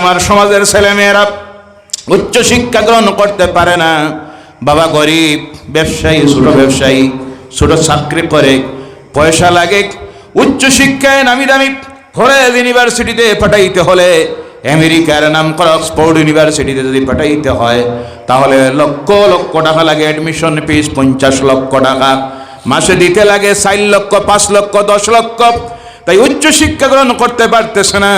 আমার সমাজের ছেলেমেয়েরা উচ্চ শিক্ষা গ্রহণ করতে পারে না। বাবা গরিব, ব্যবসায়ী, ছোট ব্যবসায়ী, ছোট চাকরি করে, পয়সা লাগে। উচ্চ শিক্ষায় নামি দামি কলেজ ইউনিভার্সিটিতে পাঠাইতে হলে আমেরিকার নাম করা অক্সফোর্ড ইউনিভার্সিটিতে যদি পাঠাইতে হয়, তাহলে লক্ষ লক্ষ টাকা লাগে অ্যাডমিশন ফিস পঞ্চাশ লক্ষ টাকা। মাসে দিতে লাগে চার লক্ষ, পাঁচ লক্ষ, দশ লক্ষ। তাই উচ্চ শিক্ষা গ্রহণ করতে পারতেছে না।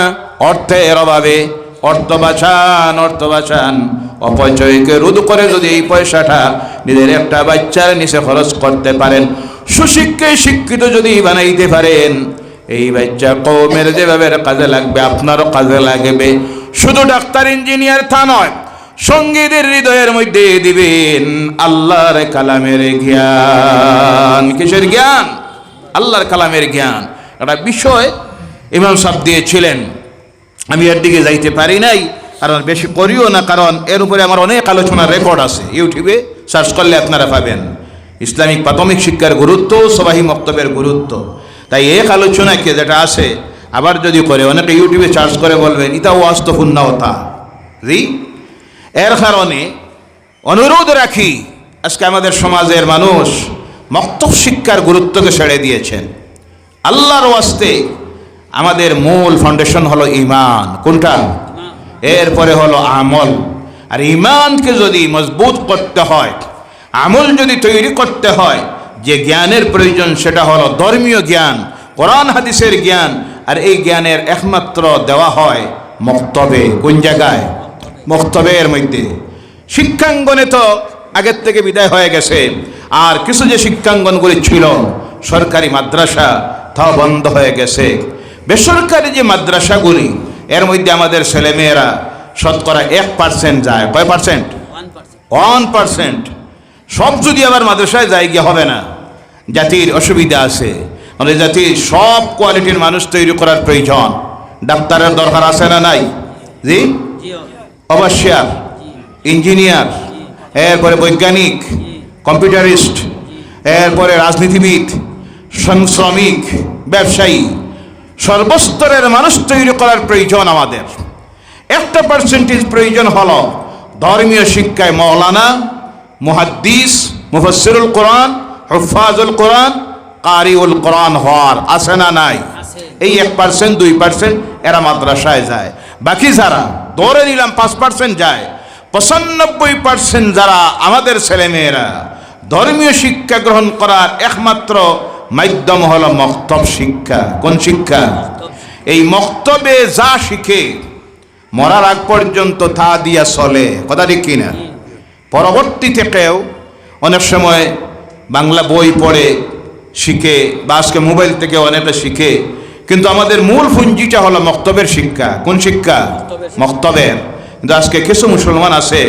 অর্থের অভাবে অর্থ বাঁচান অর্থ বাঁচান অপচয়কে রোধ করে যদি এই পয়সাটা নিজের একটা বাচ্চার নিচে খরচ করতে পারেন, সুশিক্ষায় শিক্ষিত যদি বানাইতে পারেন, এই বাচ্চা কৌমের যেভাবে কাজে লাগবে, আপনারও কাজে লাগবে। শুধু ডাক্তার, ইঞ্জিনিয়ার তা নয়, সঙ্গীদের হৃদয়ের মধ্যে দিবেন আল্লাহর কালামের জ্ঞান। কিসের জ্ঞান? আল্লাহর কালামের জ্ঞান। একটা বিষয় ইমাম সাহেব দিয়েছিলেন আমি এর দিকে যাইতে পারি নাই, কারণ বেশি করিও না, কারণ এর উপরে আমার অনেক আলোচনার রেকর্ড আছে। ইউটিউবে সার্চ করলে আপনারা পাবেন। ইসলামিক প্রাথমিক শিক্ষার গুরুত্ব, সবাহি মক্তবের গুরুত্ব। তাই এক আলোচনাকে যেটা আছে, আবার যদি করে, অনেকে ইউটিউবে সার্চ করে বলবেন, ইতা ওয়াস্ত হুন্নাওতা জি? এর কারণে অনুরোধ রাখি, আজকে আমাদের সমাজের মানুষ মক্তব শিক্ষার গুরুত্বকে ছেড়ে দিয়েছেন। আল্লাহর ওয়াস্তে আমাদের মূল ফাউন্ডেশন হলো ইমান। কোনটা? এরপরে হলো আমল। আর ইমানকে যদি মজবুত করতে হয়, আমল যদি তৈরি করতে হয়, যে জ্ঞানের প্রয়োজন সেটা হলো ধর্মীয় জ্ঞান, কোরআন, হাদিসের জ্ঞান, আর এই জ্ঞানের একমাত্র দেওয়া হয় মক্তবে। কোন জায়গায়? মক্তবের মধ্যে। শিক্ষাঙ্গনে তো আগের থেকে বিদায় হয়ে গেছে। আর কিছু যে শিক্ষাঙ্গনগুলি ছিল, সরকারি মাদ্রাসা তাও বন্ধ হয়ে গেছে। বেসরকারি যে মাদ্রাসাগুলি এর মধ্যে আমাদের ছেলেমেয়েরা শতকরা এক পার্সেন্ট যায়। কয় পার্সেন্ট ওয়ান পার্সেন্ট সব যদি আবার মাদ্রাসায় যায় গিয়ে হবে না। জাতির অসুবিধা আছে। আমাদের জাতির সব কোয়ালিটির মানুষ তৈরি করার প্রয়োজন। ডাক্তারের দরকার আছে না নাই? জি? অবশ্যই। ইঞ্জিনিয়ার এরপরে বৈজ্ঞানিক কম্পিউটারিস্ট এরপরে রাজনীতিবিদ শ্রম- শ্রমিক ব্যবসায়ী। সর্বস্তরের মানুষ তৈরি করার প্রয়োজন আমাদের। একটা পার্সেন্টেজ প্রয়োজন হল ধর্মীয় শিক্ষায় মৌলানা মুহাদ্দিস মুফসিরুল কোরআন হফাজুল কোরআন কারিউল কোরআন হওয়ার আছে না নাই? এই এক পার্সেন্ট দুই পার্সেন্ট এরা মাদ্রাসায় যায়। বাকি যারা ধরে নিলাম পাঁচ পার্সেন্ট যায় পঁচানব্বই পার্সেন্ট যারা আমাদের ছেলেমেয়েরা ধর্মীয় শিক্ষা গ্রহণ করার একমাত্র মাধ্যম হলো মক্তব শিক্ষা। কোন শিক্ষা? এই মক্তবে যা শিখে, মরার আগ পর্যন্ত তা দিয়া চলে। কথা ঠিক কিনা? পরবর্তী থেকেও অনেক সময় বাংলা বই পড়ে, শিখে, বা আজকে মোবাইল থেকে অনেকে শিখে, কিন্তু আমাদের মূল পুঞ্জিটা হলো মক্তবের শিক্ষা। কোন শিক্ষা? মক্তবের। কিন্তু আজকে কিছু মুসলমান আছে,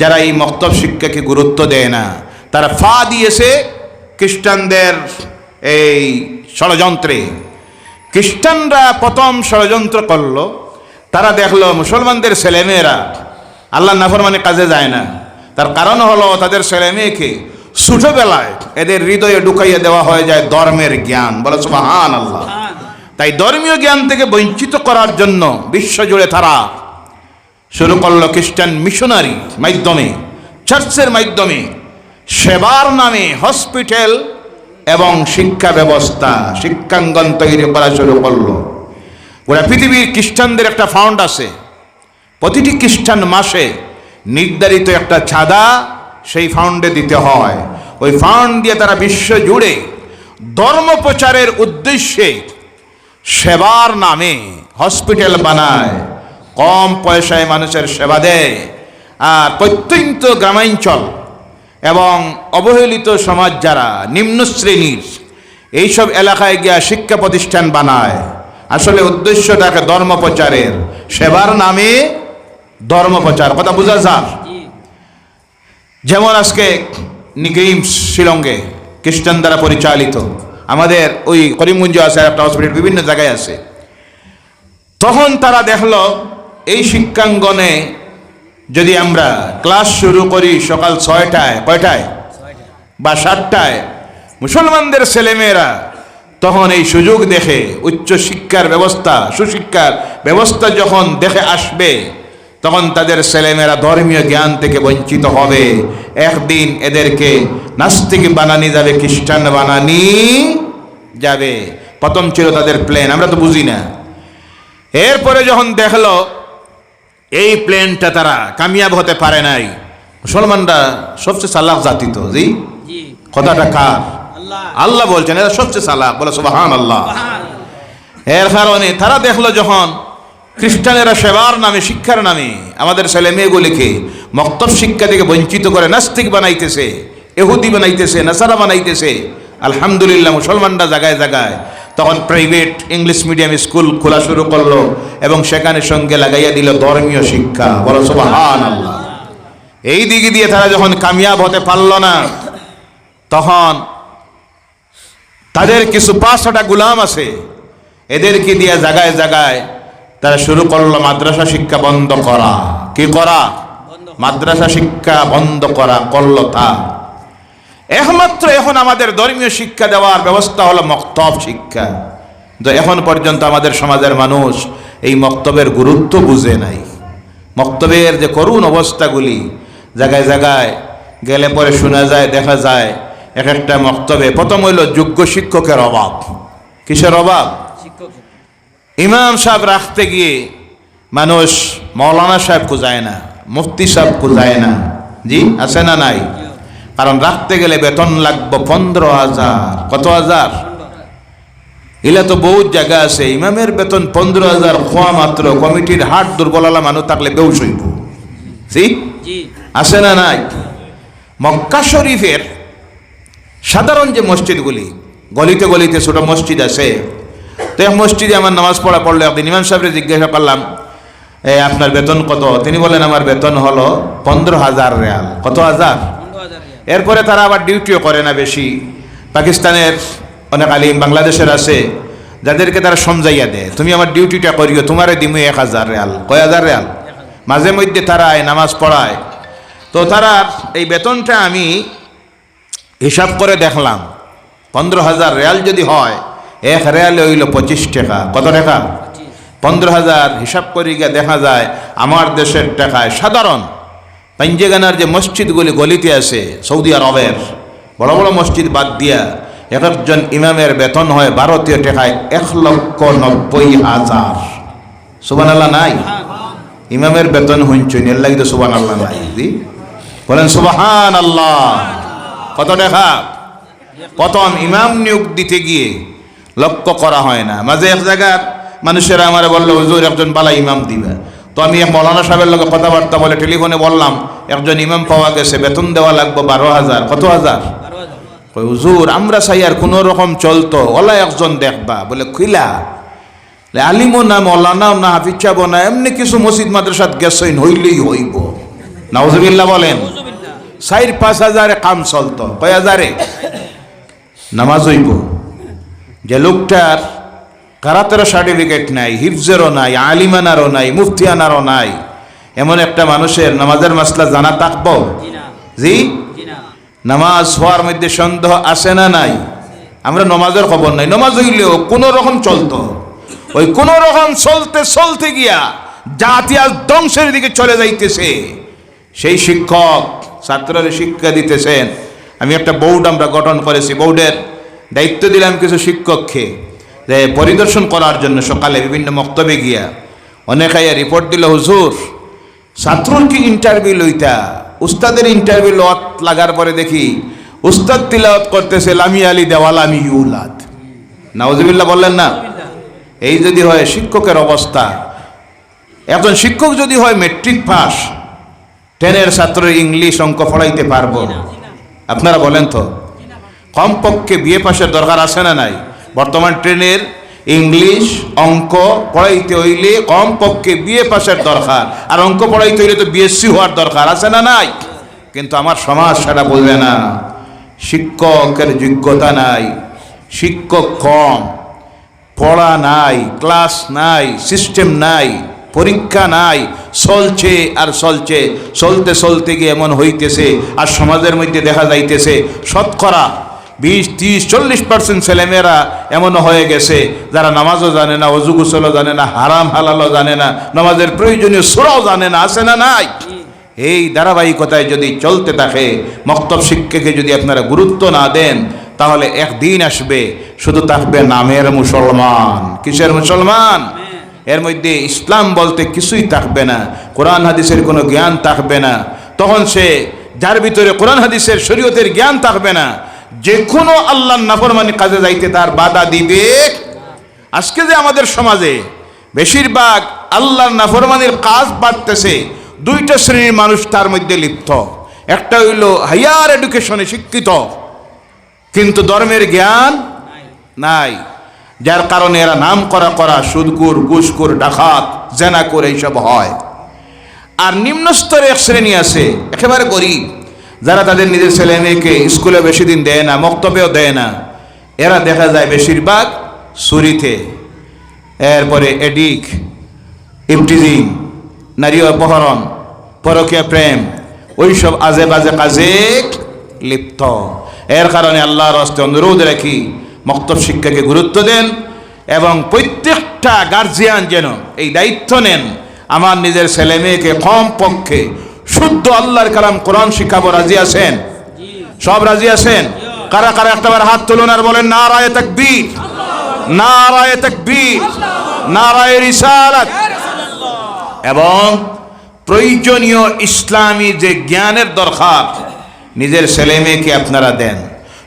যারা এই মক্তব শিক্ষাকে গুরুত্ব দেয় না। তারা ফা দিয়েছে খ্রিস্টানদের এই ষড়যন্ত্রে। খ্রিস্টানরা প্রথম ষড়যন্ত্র করল, তারা দেখল মুসলমানদের ছেলেমেয়েরা আল্লাহ নাফরমানে কাজে যায় না। তার কারণ হলো তাদের ছেলেমেয়েকে ছোটবেলায় এদের হৃদয়ে ঢুকাইয়ে দেওয়া হয়ে যায় ধর্মের জ্ঞান। বলে সুবাহান আল্লাহ তাই ধর্মীয় জ্ঞান থেকে বঞ্চিত করার জন্য বিশ্বজুড়ে তারা শুরু করল খ্রিস্টান মিশনারি মাধ্যমে, চার্চের মাধ্যমে। সেবার নামে হসপিটাল এবং শিক্ষা ব্যবস্থা, শিক্ষাঙ্গন তৈরি করা শুরু করল। গোটা পৃথিবীর খ্রিস্টানদের একটা ফাউন্ড আছে। প্রতিটি খ্রিস্টান মাসে নির্ধারিত একটা ছাদা সেই ফাউন্ডে দিতে হয়। ওই ফাউন্ড দিয়ে তারা বিশ্ব জুড়ে ধর্ম প্রচারের উদ্দেশ্যে সেবার নামে হসপিটাল বানায়, কম পয়সায় মানুষের সেবা দেয়। আর প্রত্যন্ত গ্রামাঞ্চল এবং অবহেলিত সমাজ যারা, নিম্ন শ্রেণির, এইসব এলাকায় গিয়া শিক্ষা প্রতিষ্ঠান বানায়। আসলে উদ্দেশ্যটাকে ধর্ম প্রচারের সেবার নামে ধর্ম প্রচার কথা বোঝা যাক যেমন আজকে নিগেইম শিলংয়ে খ্রিস্টান দ্বারা পরিচালিত। আমাদের ওই করিমগঞ্জ আছে, একটা হসপিটাল বিভিন্ন জায়গায় আছে। তখন তারা দেখল, এই শিক্ষাঙ্গনে যদি আমরা ক্লাস শুরু করি সকাল ছয়টায়, কয়টায়? বা সাতটায়। মুসলমানদের ছেলেমেয়েরা তখন এই সুযোগ দেখে উচ্চ শিক্ষার ব্যবস্থা, সুশিক্ষার ব্যবস্থা যখন দেখে আসবে, তখন তাদের ছেলেমেয়েরা ধর্মীয় জ্ঞান থেকে বঞ্চিত হবে। একদিন এদেরকে নাস্তিক বানানি যাবে, খ্রিস্টান বানানি যাবে। প্রথম ছিল তাদের প্ল্যান আমরা তো বুঝি না। এরপরে যখন দেখল এই প্লেনটা তারা কামিয়াব হতে পারে নাই। মুসলমানরা সবচেয়ে সালাক জাতি তো জি? কথাটা কার? আল্লাহ। আল্লাহ বলছেন এরা সবচেয়ে সালাক বলে সুবাহান আল্লাহ এর কারণে তারা দেখল যখন খ্রিস্টানেরা সেবার নামে শিক্ষার নামে আমাদের ছেলে মেয়েগুলিকে মক্তব শিক্ষা থেকে বঞ্চিত করে নাস্তিক বানাইতেছে এহুদি বানাইতেছে নাসারা বানাইতেছে আলহামদুলিল্লাহ মুসলমানরা জায়গায় জায়গায় তখন প্রাইভেট ইংলিশ মিডিয়াম স্কুল খোলা শুরু করল এবং সেখানে সঙ্গে লাগাইয়া দিল ধর্মীয় শিক্ষা। বলো সুবাহান আল্লাহ এই দিকে দিয়ে তারা যখন কামিয়াব হতে পারল না, তখন তাদের কিছু পাঁচশোটা গুলাম আছে, এদেরকে দিয়ে জাগায় জাগায় তারা শুরু করল মাদ্রাসা শিক্ষা বন্ধ করা। কি করা? মাদ্রাসা শিক্ষা বন্ধ করা, করল তা। একমাত্র এখন আমাদের ধর্মীয় শিক্ষা দেওয়ার ব্যবস্থা হলো মক্তব শিক্ষা। তো এখন পর্যন্ত আমাদের সমাজের মানুষ এই মক্তবের গুরুত্ব বুঝে নাই। মক্তবের যে করুণ অবস্থাগুলি, জায়গায় জায়গায় গেলে পরে শোনা যায়, দেখা যায় এক একটা মক্তবে প্রথম হইল যোগ্য শিক্ষকের অভাব। কিসের অভাব? ইমাম সাহেব রাখতে গিয়ে মানুষ মৌলানা সাহেব খুঁজায় না, মুফতি সাহেব খুঁজায় না। জি, আছে না নাই? কারণ রাখতে গেলে বেতন লাগবে পনেরো হাজার। কত হাজার? এলা তো বহুত জায়গা আছে। ইমামের বেতন পনেরো হাজার খোয়া মাত্র। কমিটির হাট দুর্বলালা মানুষ থাকলে বেউস হইব। জি? আছে না নাই? মক্কা শরীফের সাধারণ যে মসজিদগুলি গলিতে গলিতে ছোট মসজিদ আছে। তো এক মসজিদে আমার নামাজ পড়া পড়লে একদিন ইমাম সাহেবরে জিজ্ঞাসা করলাম এ আপনার বেতন কত? তিনি বলেন আমার বেতন হলো পনেরো হাজার রেয়াল। কত হাজার। এরপরে তারা আবার ডিউটিও করে না বেশি। পাকিস্তানের অনেক আলিম বাংলাদেশের আছে, যাদেরকে তারা সমজাইয়া দেয়। তুমি আমার ডিউটিটা করিও, তোমারে দিমু এক হাজার রেয়াল। কয় হাজার রেয়াল? মাঝে মধ্যে তারা নামাজ পড়ায়। তো তারা এই বেতনটা আমি হিসাব করে দেখলাম। পনেরো হাজার রেয়াল যদি হয়, এক রেয়ালে হইল পঁচিশ টাকা। কত টাকা? পনেরো হাজার। হিসাব করে গিয়ে দেখা যায়, আমার দেশের টাকায় সাধারণ পাঞ্জেগানার যে মসজিদগুলি গলিতে আছে, সৌদি আরবের, বড় বড় মসজিদ বাদ দিয়া এক একজন ইমামের বেতন হয় ভারতীয় টাকায় এক লক্ষ নব্বই হাজার। সুবান আল্লাহ নাই? ইমামের বেতন হুঁচুন এর তো সুবান আল্লাহ নাই জি বলেন সুবাহান আল্লাহ কত টাকা? প্রথম ইমাম নিয়োগ দিতে গিয়ে লক্ষ্য করা হয় না। মাঝে এক জায়গার মানুষেরা আমার বলল, হুজুর, একজন বালা ইমাম দিবে। তো আমি মৌলানা সাহেবের লোকে কথাবার্তা বলে টেলিফোনে বললাম, একজন ইমাম পাওয়া গেছে, বেতন দেওয়া লাগবে বারো হাজার। কত হাজার? হুজুর, আমরা চাই আর কোনো রকম চলতো, ওলা একজন দেখবা। বলে খুইলা আলিমও না, মৌলানাও না হাফিজ সাহেবও না, এমনি কিছু মসজিদ মাদ্রাসাত গেছেন, হইলেই হইব। নাউজুবিল্লাহ বলেন। চার পাঁচ হাজারে কাম চলতো। কয় হাজারে? নামাজ হইব। যে লোকটার কারাতেরও সার্টিফিকেট নাই হিফজেরও নাই আলিমানারও নাই মুফতিয়ানারও নাই। এমন একটা মানুষের নামাজের মাসলা জানা থাকব? জি নামাজ হওয়ার মধ্যে সন্দেহ আছে না নাই? আমরা নমাজের খবর নাই। নমাজ হইলেও কোনো রকম চলতো। ওই কোনো রকম চলতে চলতে গিয়া জাতি আজ ধ্বংসের দিকে চলে যাইতেছে। সেই শিক্ষক ছাত্রদের শিক্ষা দিতেছেন। আমি একটা বোর্ড আমরা গঠন করেছি। বোর্ডের দায়িত্ব দিলাম কিছু শিক্ষককে। যে পরিদর্শন করার জন্য সকালে বিভিন্ন মক্তবে গিয়া অনেক আইয়া রিপোর্ট দিল, হুজুর ছাত্রর কি ইন্টারভিউ লইতা। উস্তাদের ইন্টারভিউ লত লাগার পরে দেখি, উস্তাদ তিলাওয়াত করতেছে, লামি আলী দেওয়াল, আমি ইউলাদ। নাওজবিল্লাহ বললেন না। এই যদি হয় শিক্ষকের অবস্থা। একজন শিক্ষক যদি হয় মেট্রিক পাস টেনের ছাত্রের ইংলিশ অঙ্ক পড়াইতে পারব। আপনারা বলেন তো, কমপক্ষে বিয়ে পাশের দরকার আছে না নাই? বর্তমান ট্রেনের ইংলিশ, অঙ্ক পড়াইতে হইলে কমপক্ষে বিয়ে পাশের দরকার। আর অঙ্ক পড়াইতে হইলে তো বিএসসি হওয়ার দরকার, আছে না নাই? কিন্তু আমার সমাজ সেটা বলবে না। শিক্ষকের যোগ্যতা নাই, শিক্ষক কম, পড়া নাই, ক্লাস নাই, সিস্টেম নাই, পরীক্ষা নাই, চলছে আর চলছে, চলতে চলতে গিয়ে এমন হইতেছে, আর সমাজের মধ্যে দেখা যাইতেছে, শতকরা বিশ, তিরিশ, চল্লিশ পার্সেন্ট ছেলেমেয়েরা এমনও হয়ে গেছে, যারা নামাজও জানে না, অজু গোসলও জানে না, হারাম হালালও জানে না, নামাজের প্রয়োজনীয় সুরাও জানে না, আছে না নাই? এই ধারাবাহিকতায় যদি চলতে থাকে, মক্তব শিক্ষাকে যদি আপনারা গুরুত্ব না দেন, তাহলে একদিন আসবে, শুধু থাকবে নামের মুসলমান। কিসের মুসলমান? এর মধ্যে ইসলাম বলতে কিছুই থাকবে না, কোরআন হাদিসের কোনো জ্ঞান থাকবে না, তখন সে, যার ভিতরে কোরআন হাদিসের শরীয়তের জ্ঞান থাকবে না যে কোনো আল্লাহর নাফরমানি কাজে যাইতে তার বাধা দিবে। আজকে যে আমাদের সমাজে বেশিরভাগ আল্লাহর নাফরমানির কাজ বাড়তেছে, দুইটা শ্রেণির মানুষ তার মধ্যে লিপ্ত। একটা হইল হাইয়ার এডুকেশনে শিক্ষিত, কিন্তু ধর্মের জ্ঞান নাই, যার কারণে এরা নাম করা করা সুদকুর, ঘুষকুর, ডাকাত, জেনাকুর এইসব হয়। আর নিম্নস্তরে এক শ্রেণি আছে, একেবারে গরিব। যারা তাদের নিজের ছেলে মেয়েকে স্কুলে বেশি দিন দেয় না, মক্তবেও দেয় না, এরা দেখা যায় বেশিরভাগ সুরিতে এরপরে এডিক ইফটিজিং নারী অপহরণ, পরকীয় প্রেম, ওইসব আজে বাজে কাজে লিপ্ত। এর কারণে আল্লাহর হস্তে অনুরোধ রাখি, মক্তব শিক্ষাকে গুরুত্ব দেন এবং প্রত্যেকটা গার্জিয়ান যেন এই দায়িত্ব নেন, আমার নিজের ছেলে মেয়েকে কম পক্ষে শুদ্ধ আল্লাহর কালাম কোরআন শিক্ষাবো রাজি আছেন? সব রাজি আছেন? কারা কারা একটাবার হাত তুলুন আর বলেন, নারায় তাকবীর। নারায় তাকবীর। নারায় রিসালাত। এবং প্রয়োজনীয় ইসলামী যে জ্ঞানের দরকার, নিজের ছেলে মেয়েকে আপনারা দেন।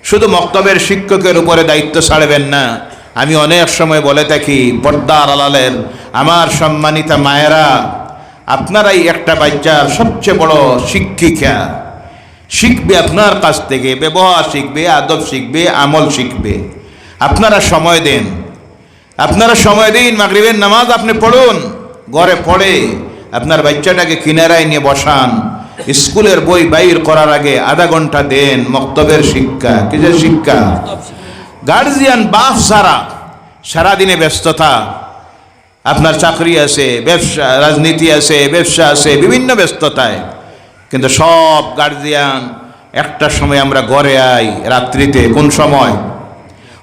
শুধু মক্তবের শিক্ষকের উপরে দায়িত্ব ছাড়বেন না। আমি অনেক সময় বলে থাকি, পর্দার আলালের, আমার সম্মানিতা মায়েরা আপনারাই একটা বাচ্চার সবচেয়ে বড় শিক্ষিকা। শিখবে আপনার কাছ থেকে ব্যবহার শিখবে আদব শিখবে আমল শিখবে। আপনারা সময় দেন। আপনারা সময় দিন মাগরিবের নামাজ আপনি পড়ুন ঘরে পড়ে আপনার বাচ্চাটাকে কিনারায় নিয়ে বসান। স্কুলের বই বাইর করার আগে আধা ঘণ্টা দেন মক্তবের শিক্ষা। কিসের শিক্ষা? গার্জিয়ান বাপ সারা সারাদিনে ব্যস্ততা। আপনার চাকরি আছে ব্যবসা রাজনীতি আছে ব্যবসা আছে বিভিন্ন ব্যস্ততায়। কিন্তু সব গার্জিয়ান একটা সময় আমরা ঘরে আই রাত্রিতে কোন সময়?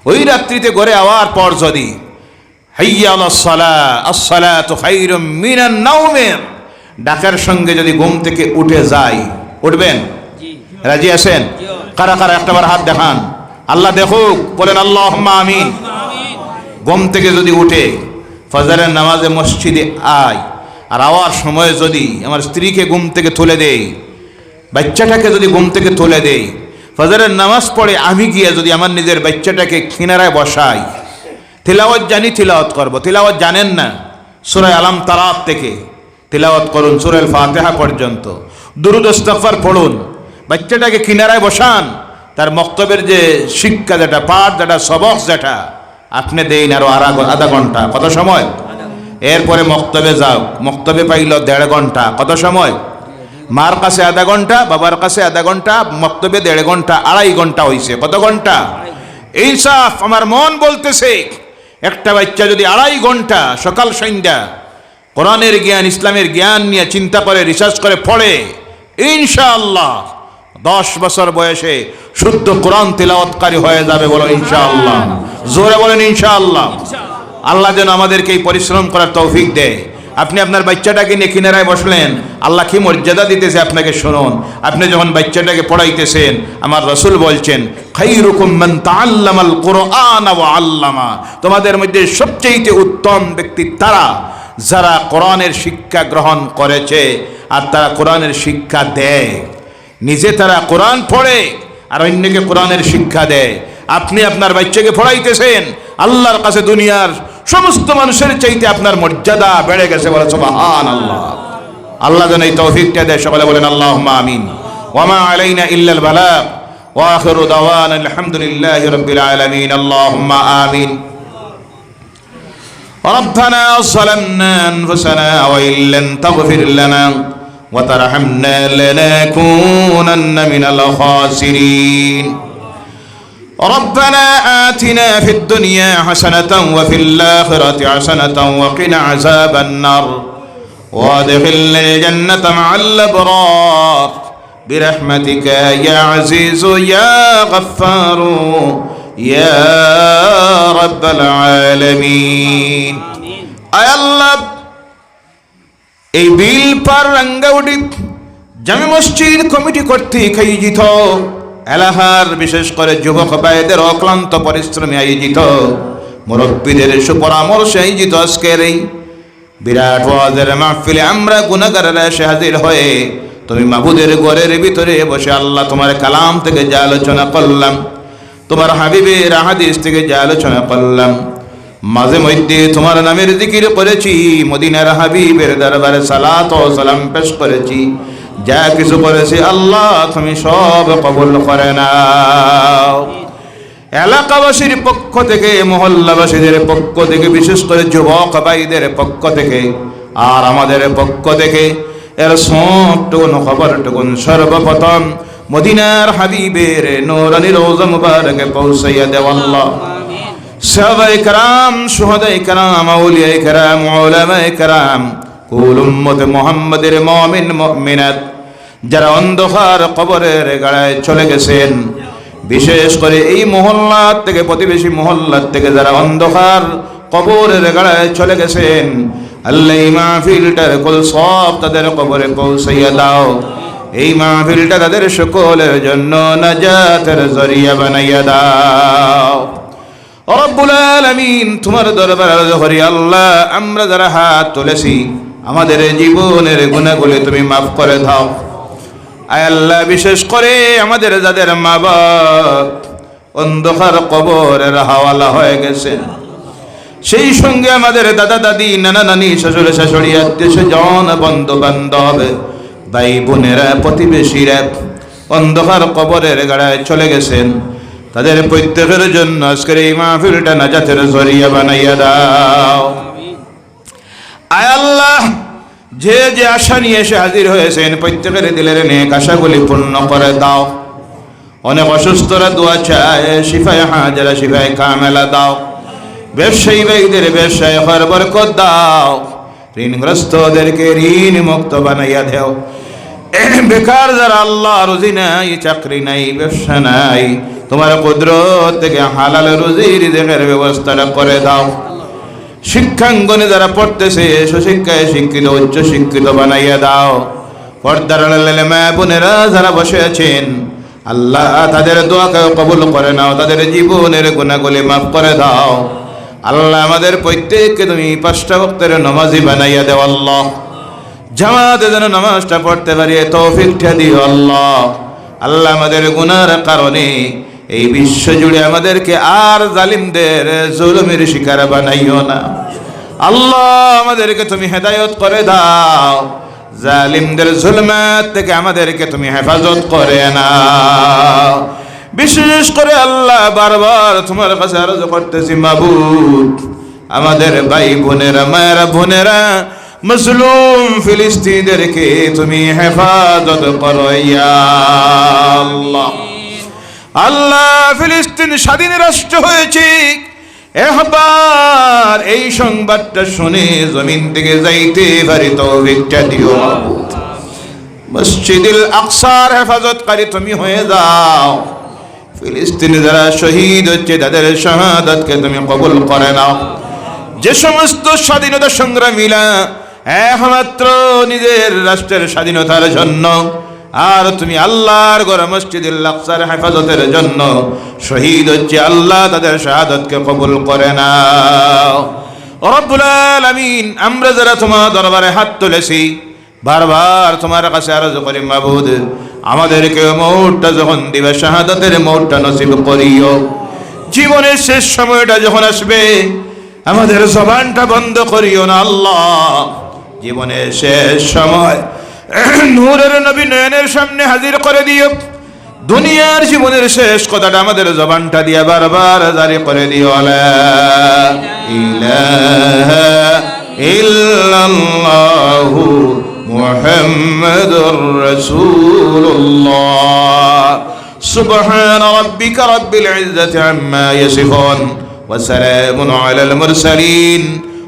ওই রাত্রিতে ঘরে আওয়ার পর যদি ডাকার সঙ্গে যদি ঘুম থেকে উঠে যায় উঠবেন? রাজি আছেন? কারা কারা একটাবার হাত দেখান। আল্লাহ দেখুক বলেন আল্লাহ আমিন। ঘুম থেকে যদি উঠে ফজরের নামাজে মসজিদে আয় আর আওয়ার সময় যদি আমার স্ত্রীকে ঘুম থেকে তুলে দেই, বাচ্চাটাকে যদি ঘুম থেকে তুলে দেই, ফজরের নামাজ পড়ে আমি গিয়ে যদি আমার নিজের বাচ্চাটাকে কিনারায় বসাই, তিলাওয়াত জানি তিলাওয়াত করব। তিলাওয়াত জানেন না? সুরায় আলাম তারাত থেকে। তিলাওয়াত করুন সুরেল ফাতেহা পর্যন্ত। দুরুদ ইস্তগফার পড়ুন। বাচ্চাটাকে কিনারায় বসান। তার মক্তবের যে শিক্ষা যেটা, পাঠ যেটা, সবক যেটা আপনি দেইন আরও আধা ঘণ্টা। কত সময়? এরপরে মক্তবে যাও। মক্তবে পাইল দেড় ঘণ্টা। কত সময়? মার কাছে আধা ঘণ্টা, বাবার কাছে আধা ঘণ্টা, মক্তবে দেড় ঘণ্টা, আড়াই ঘণ্টা হইছে। কত ঘণ্টা? এই সাফ আমার মন বলতেছে, একটা বাচ্চা যদি আড়াই ঘণ্টা সকাল সন্ধ্যা কোরআনের জ্ঞান, ইসলামের জ্ঞান নিয়ে চিন্তা করে, রিসার্চ করে, পড়ে, ইনশাআল্লাহ। দশ বছর বয়সে শুদ্ধ কোরআন তেলাওয়াতকারী হয়ে যাবে বলো ইনশাআল্লাহ। জোরে বলেন ইনশাআল্লাহ। আল্লাহ যেন আমাদেরকে এই পরিশ্রম করার তৌফিক দেয়। আপনি আপনার বাচ্চাটাকে নিয়ে কিনারায় বসলেন, আল্লাহ কি মর্যাদা দিতেছে আপনাকে শুনুন। আপনি যখন বাচ্চাটাকে পড়াইতেছেন, আমার রসুল বলছেন আল্লামা। তোমাদের মধ্যে সবচেয়ে উত্তম ব্যক্তি তারা, যারা কোরআনের শিক্ষা গ্রহণ করেছে আর তারা কোরআনের শিক্ষা দেয়। নিজে তারা কোরআন পড়ে আর অন্যকে কোরআনের শিক্ষা দেয় আপনি আপনার বাচ্চাকে পড়াইতেছেন আল্লাহর কাছে দুনিয়ার সমস্ত মানুষের চাইতে আপনার মর্যাদা বেড়ে গেছে বলে সুবহান আল্লাহ আল্লাহ যেন এই তৌফিকটা দেয় সকলে বলেন আল্লাহ আমিন ওয়ামা আলাইনা ইল্লাল বালাগ ওয়াখিরু দাওয়ানা আলহামদুলিল্লাহি রাব্বিল আলামিন আল্লাহুম্মা আমিন ربنا ظلمنا أنفسنا وإن لم تغفر لنا وترحمنا لنكونن من الخاسرين. ربنا آتنا في الدنيا حسنة وفي الآخرة حسنة وقنا عذاب النار. وادخلنا الجنة مع الأبرار. برحمتك يا عزيز يا غفار. يا رب العالمين. أي الله এই বিল পার রাঙ্গাউডি জামে মসজিদ কমিটি কর্তৃক আয়োজিত। এলাহার বিশেষ করে যুবক ভাইদের অক্লান্ত পরিশ্রমে আয়োজিত। মুরব্বীদের সুপরামর্শে আয়োজিত আজকের এই বিরাট ওয়াজের মাহফিলে আমরা গুণাগারেরা এসে হাজির হয়ে তুমি মাবুদের ঘরের ভিতরে বসে আল্লাহ তোমার কালাম থেকে যা আলোচনা করলাম, তোমার হাবিবের হাদিস থেকে যা আলোচনা করলাম মাঝে মধ্যে তোমার নামের জিকির করেছি, মদিনার হাবিবের দরবারে সালাত ও সালাম পেশ করেছি। যা কিছু করেছি আল্লাহ, তুমি সব কবুল করে নাও। এলাকাবাসীর পক্ষ থেকে, মহল্লাবাসীদের পক্ষ থেকে, বিশেষ করে যুবক ভাইদের পক্ষ থেকে, আর আমাদের পক্ষ থেকে, এর সবটুকুন, খবরটুকুন সর্বপ্রথম মদিনার হাবিবের নোরানি রোজা মুবারকে পৌঁছাইয়া দেওয়াল্লাহ কারাম কারাম যারা অন্ধকার কবরের গাড়ায় চলে গেছেন। বিশেষ করে এই মহল্লার থেকে, প্রতিবেশী মহল্লার থেকে যারা অন্ধকার কবরের গাড়ায় চলে গেছেন, আল্লাহ কুল সব তাদের কবরে দাও। এই তাদের সকলের জন্য জরিয়া বানাইয়া দাও। রব্বুল আলামিন, তোমার দরবার হরি আমরা যারা হাত তুলেছি, আমাদের জীবনের গুণাগুলি তুমি মাফ করে দাও। আয় আল্লাহ, বিশেষ করে আমাদের যাদের মা বাপ অন্ধকার কবরের হাওয়ালা হয়ে গেছে। সেই সঙ্গে আমাদের দাদা, দাদি, নানা, নানি, শ্বশুর, শাশুড়ি, আত্মীয় স্বজন বন্ধু বান্ধব ভাই বোনেরা প্রতিবেশীরা অন্ধকার কবরের গাড়ায় চলে গেছেন। তাদের প্রত্যেকের জন্য আজকের এই মাহফিলটা জরিয়া বানাইয়া দাও। আয় আল্লাহ, যে যে আশা নিয়ে এসে হাজির হয়েছেন, প্রত্যেকের দিলের নেক আশাগুলি পূর্ণ করে দাও। অনেক অসুস্থরা দোয়া চায়, শিফায় হাজারা, শিফায় কামেলা দাও। ব্যবসায়ী ভাইদের ব্যবসায় হর বরকত দাও। ঋণগ্রস্তদেরকে ঋণ মুক্ত বানাইয়া দেও। বেকার যারা আল্লাহ রুজি নাই, চাকরি নাই, ব্যবসা নাই, তোমার কুদরত থেকে হালাল রুজি রিজেকের ব্যবস্থাটা করে দাও। শিক্ষাঙ্গনে যারা পড়তেছে, সুশিক্ষায় শিক্ষিত, উচ্চ শিক্ষিত বানাইয়া দাও। পর্দার মা বোনেরা যারা বসে আছেন, আল্লাহ তাদের দোয়াকে কবুল করে নাও, তাদের জীবনের গুণাগুলি মাফ করে দাও। আল্লাহ আমাদের প্রত্যেককে তুমি পাঁচটা ভক্তের নমাজি বানাইয়া দেও, আল্লাহ। জামাতে যেন নামাজটা পড়তে পারি তৌফিকটা দিও আল্লাহ। আল্লাহ আমাদের গুনার কারণে এই বিশ্ব জুড়ে আমাদেরকে আর জালিমদের জুলুমের শিকার বানাইও না। আল্লাহ আমাদেরকে তুমি হেদায়ত করে দাও, জালিমদের জুলমাত থেকে আমাদেরকে তুমি হেফাজত করে না বিশেষ করে আল্লাহ বারবার তোমার কাছে আরজ করতেছি মাবুদ। আমাদের ভাই বোনেরা, মায়েরা, বোনেরা মজলুম ফিলিস্তিনদেরকে তুমি হেফাজত করো আল্লাহ। আল্লাহ, ফিলিস্তিন স্বাধীন রাষ্ট্র হয়েছে। একবার এই সংবাদটা শুনে জমিন থেকে যাইতে পারি তৌফিকটা দিও। মসজিদুল আকসার হেফাজতকারী তুমি হয়ে যাও। ফিলিস্তিনে যারা শহীদ হচ্ছে, তাদের শাহাদাতকে তুমি কবুল করে নাও। যে সমস্ত স্বাধীনতা সংগ্রামীরা একমাত্র নিজের রাষ্ট্রের স্বাধীনতার জন্য। আর তুমি আল্লাহর গড় মসজিদুল আকসার হেফাজতের জন্য। শহীদ হচ্ছে আল্লাহ, তাদের শাহাদতকে কবুল করে না রব্বুল আলামিন, আমরা যারা তোমার দরবারে হাত তুলেছি, বারবার তোমার কাছে আরজ করি, মাবুদ, আমাদেরকে মৌটটা যখন দিবে, শাহাদতের মৌটটা নসিব করিও। জীবনের শেষ সময়টা যখন আসবে, আমাদের জবানটা বন্ধ করিও না, আল্লাহ। জীবনের শেষ সময় নূরের নবী নয়নের সামনে হাজির করে দিও। দুনিয়ার জীবনের শেষ কথাটা আমাদের জবানটা দিয়ে বারবার জারি করে দিও। ইল্লাল্লাহু মুহাম্মাদুর রাসূলুল্লাহ। সুবহান রাব্বিকা রাব্বিল ইজ্জাতি আম্মা ইয়াসিফুন ওয়া সালামুন আলাল মুরসালিন।